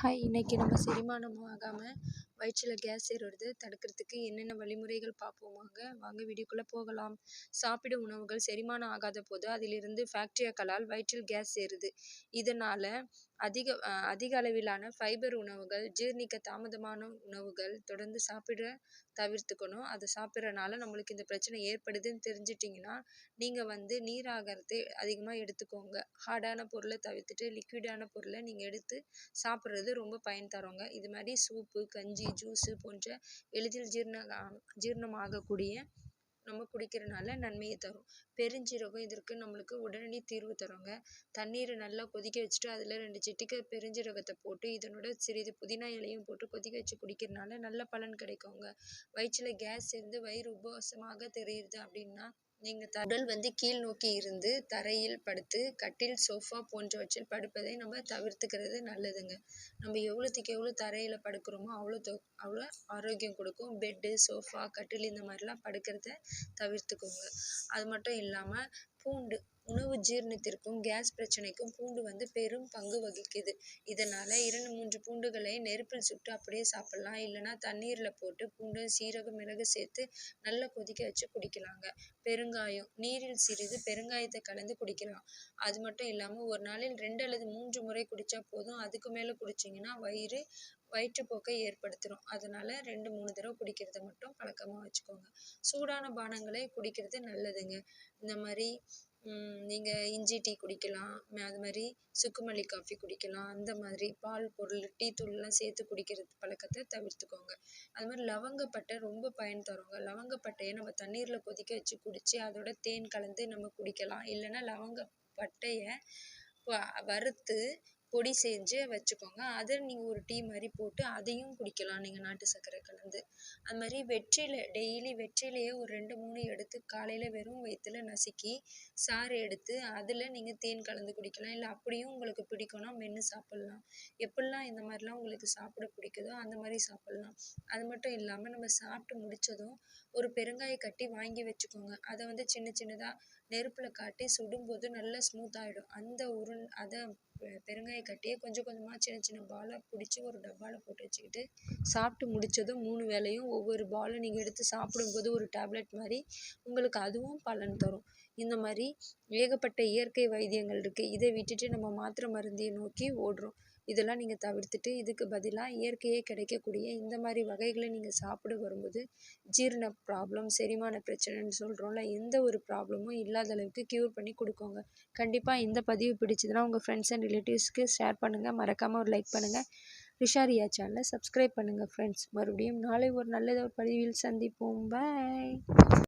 Hi இன்னைக்கு நம்ம செரிமானம் ஆகாமல் வயிற்றில் கேஸ் ஏறுறது தடுக்கிறதுக்கு என்னென்ன வழிமுறைகள் பார்ப்போம் வாங்க வாங்க வீடியோக்குள்ளே போகலாம். சாப்பிடும் உணவுகள் செரிமானம் ஆகாத போது அதிலிருந்து பாக்டீரியாக்களால் வயிற்றில் கேஸ் ஏறுது. இதனால் அதிக அதிக அளவிலான ஃபைபர் உணவுகள் ஜீரணிக்க தாமதமான உணவுகள் தொடர்ந்து சாப்பிட தவிர்த்துக்கணும். அதை சாப்பிட்றனால நம்மளுக்கு இந்த பிரச்சனை ஏற்படுதுன்னு தெரிஞ்சிட்டிங்கன்னா நீங்கள் வந்து நீர் அதிகமாக எடுத்துக்கோங்க. ஹார்டான பொருளை தவிர்த்துட்டு லிக்விடான பொருளை நீங்கள் எடுத்து சாப்பிட்றது ரொம்ப பயன் தருங்க. இது மாதிரி சூப்பு கஞ்சி ஜூஸு போன்ற எளிதில் ஜீரண ஜீரணமாகக்கூடிய நம்ம குடிக்கிறனால நன்மையை தரும். பெருஞ்சீரகம் இதற்கு நம்மளுக்கு உடனடி தீர்வு தருங்க. தண்ணீரை நல்லா கொதிக்க வச்சுட்டு அதில் ரெண்டு சிட்டிகை பெருஞ்சீரகத்தை போட்டு இதனோட சிறிது புதினா இலையும் போட்டு கொதிக்க வச்சு குடிக்கிறனால நல்ல பலன் கிடைக்குங்க. வயிற்றில் கேஸ் இருந்து வயிறு உபவாசமாக தெரியுது அப்படின்னா நீங்கள் உடல் வந்து கீழ் நோக்கி இருந்து தரையில் படுத்து கட்டில் சோஃபா போன்றவற்றில் படுப்பதை நம்ம தவிர்த்துக்கிறது நல்லதுங்க. நம்ம எவ்வளோத்துக்கு எவ்வளோ தரையில் படுக்கிறோமோ அவ்வளோ அவ்வளோ ஆரோக்கியம் கொடுக்கும். பெட்டு சோஃபா கட்டில் இந்த மாதிரிலாம் படுக்கிறத தவிர்த்துக்கோங்க. அது மட்டும் இல்லாமல் பூண்டு உணவு ஜீரணத்திற்கும் கேஸ் பிரச்சனைக்கும் பூண்டு வந்து பெரும் பங்கு வகிக்குது. இதனால் இரண்டு மூன்று பூண்டுகளை நெருப்பில் சுட்டு அப்படியே சாப்பிட்லாம். இல்லைன்னா தண்ணீரில் போட்டு பூண்டு சீரகம் மிளகு சேர்த்து நல்லா கொதிக்க வச்சு குடிக்கலாங்க. பெருங்காயம் நீரில் சிறிது பெருங்காயத்தை கலந்து குடிக்கலாம். அது மட்டும் இல்லாமல் ஒரு நாளில் ரெண்டு அல்லது மூன்று முறை குடித்தா போதும். அதுக்கு மேலே குடிச்சிங்கன்னா வயிறு வயிற்றுப்போக்கை ஏற்படுத்திடும் அதனால் ரெண்டு மூணு தடவை குடிக்கிறத மட்டும் பழக்கமாக வச்சுக்கோங்க. சூடான பானங்களை குடிக்கிறது நல்லதுங்க. இந்த மாதிரி நீங்கள் இஞ்சி டீ குடிக்கலாம். அது மாதிரி சுக்குமல்லி காஃபி குடிக்கலாம். அந்த மாதிரி பால் பொருள் டீ தூள்லாம் சேர்த்து குடிக்கிறது பழக்கத்தை தவிர்த்துக்கோங்க. அது மாதிரி லவங்கப்பட்டை ரொம்ப பயன் தருங்க. லவங்கப்பட்டையை நம்ம தண்ணீரில் கொதிக்க வச்சு குடித்து அதோட தேன் கலந்து நம்ம குடிக்கலாம். இல்லைன்னா லவங்கப்பட்டையை வறுத்து பொடி செஞ்சு வச்சுக்கோங்க. அதை நீங்கள் ஒரு டீ மாதிரி போட்டு அதையும் குடிக்கலாம். நீங்கள் நாட்டு சர்க்கரை கலந்து. அது மாதிரி வெற்றிலை டெய்லி வெற்றிலையை ஒரு ரெண்டு மூணு எடுத்து காலையில் வெறும் வயிற்றுல நசுக்கி சாறு எடுத்து அதில் நீங்கள் தேன் கலந்து குடிக்கலாம். இல்லை அப்படியும் உங்களுக்கு பிடிக்கும்னா மென்று சாப்பிட்லாம். எப்படிலாம் இந்த மாதிரிலாம் உங்களுக்கு சாப்பிட பிடிக்குதோ அந்த மாதிரி சாப்பிட்லாம். அது மட்டும் இல்லாமல் நம்ம சாப்பிட்டு முடித்ததும் ஒரு பெருங்காய கட்டி வாங்கி வச்சுக்கோங்க. அதை வந்து சின்ன சின்னதாக நெருப்பில் காட்டி சுடும்போது நல்லா ஸ்மூத் ஆகிடும் அந்த உருண் அதை பெருங்காய கட்டியை கொஞ்சம் கொஞ்சமாக சின்ன சின்ன பாலாக பிடிச்சி ஒரு டப்பாவில் போட்டு வச்சுக்கிட்டு சாப்பிட்டு முடித்ததும் மூணு வேளையும் ஒவ்வொரு பாலும் நீங்கள் எடுத்து சாப்பிடும்போது ஒரு டேப்லெட் மாதிரி உங்களுக்கு அதுவும் பலன் தரும். இந்த மாதிரி ஏகப்பட்ட இயற்கை வைத்தியங்கள் இருக்குது இதை விட்டுட்டு நம்ம மாத்திரை மருந்தையை நோக்கி ஓடுறோம். இதெல்லாம் நீங்கள் தவிர்த்துட்டு இதுக்கு பதிலாக இயற்கையே கிடைக்கக்கூடிய இந்த மாதிரி வகைகளை நீங்கள் சாப்பிட வரும்போது ஜீரண ப்ராப்ளம் செரிமான பிரச்சனைன்னு சொல்கிறோம்ல எந்த ஒரு ப்ராப்ளமும் இல்லாத அளவுக்கு க்யூர் பண்ணி கொடுக்கோங்க. கண்டிப்பாக இந்த பதிவு பிடிச்சதுன்னா உங்கள் ஃப்ரெண்ட்ஸ் அண்ட் ரிலேட்டிவ்ஸ்க்கு ஷேர் பண்ணுங்கள் மறக்காமல் ஒரு லைக் பண்ணுங்கள் ரிஷாரியா சேனலை சப்ஸ்கிரைப் பண்ணுங்கள் ஃப்ரெண்ட்ஸ் மறுபடியும் நாளை ஒரு நல்ல ஒரு பதிவில் சந்திப்போம். பாய்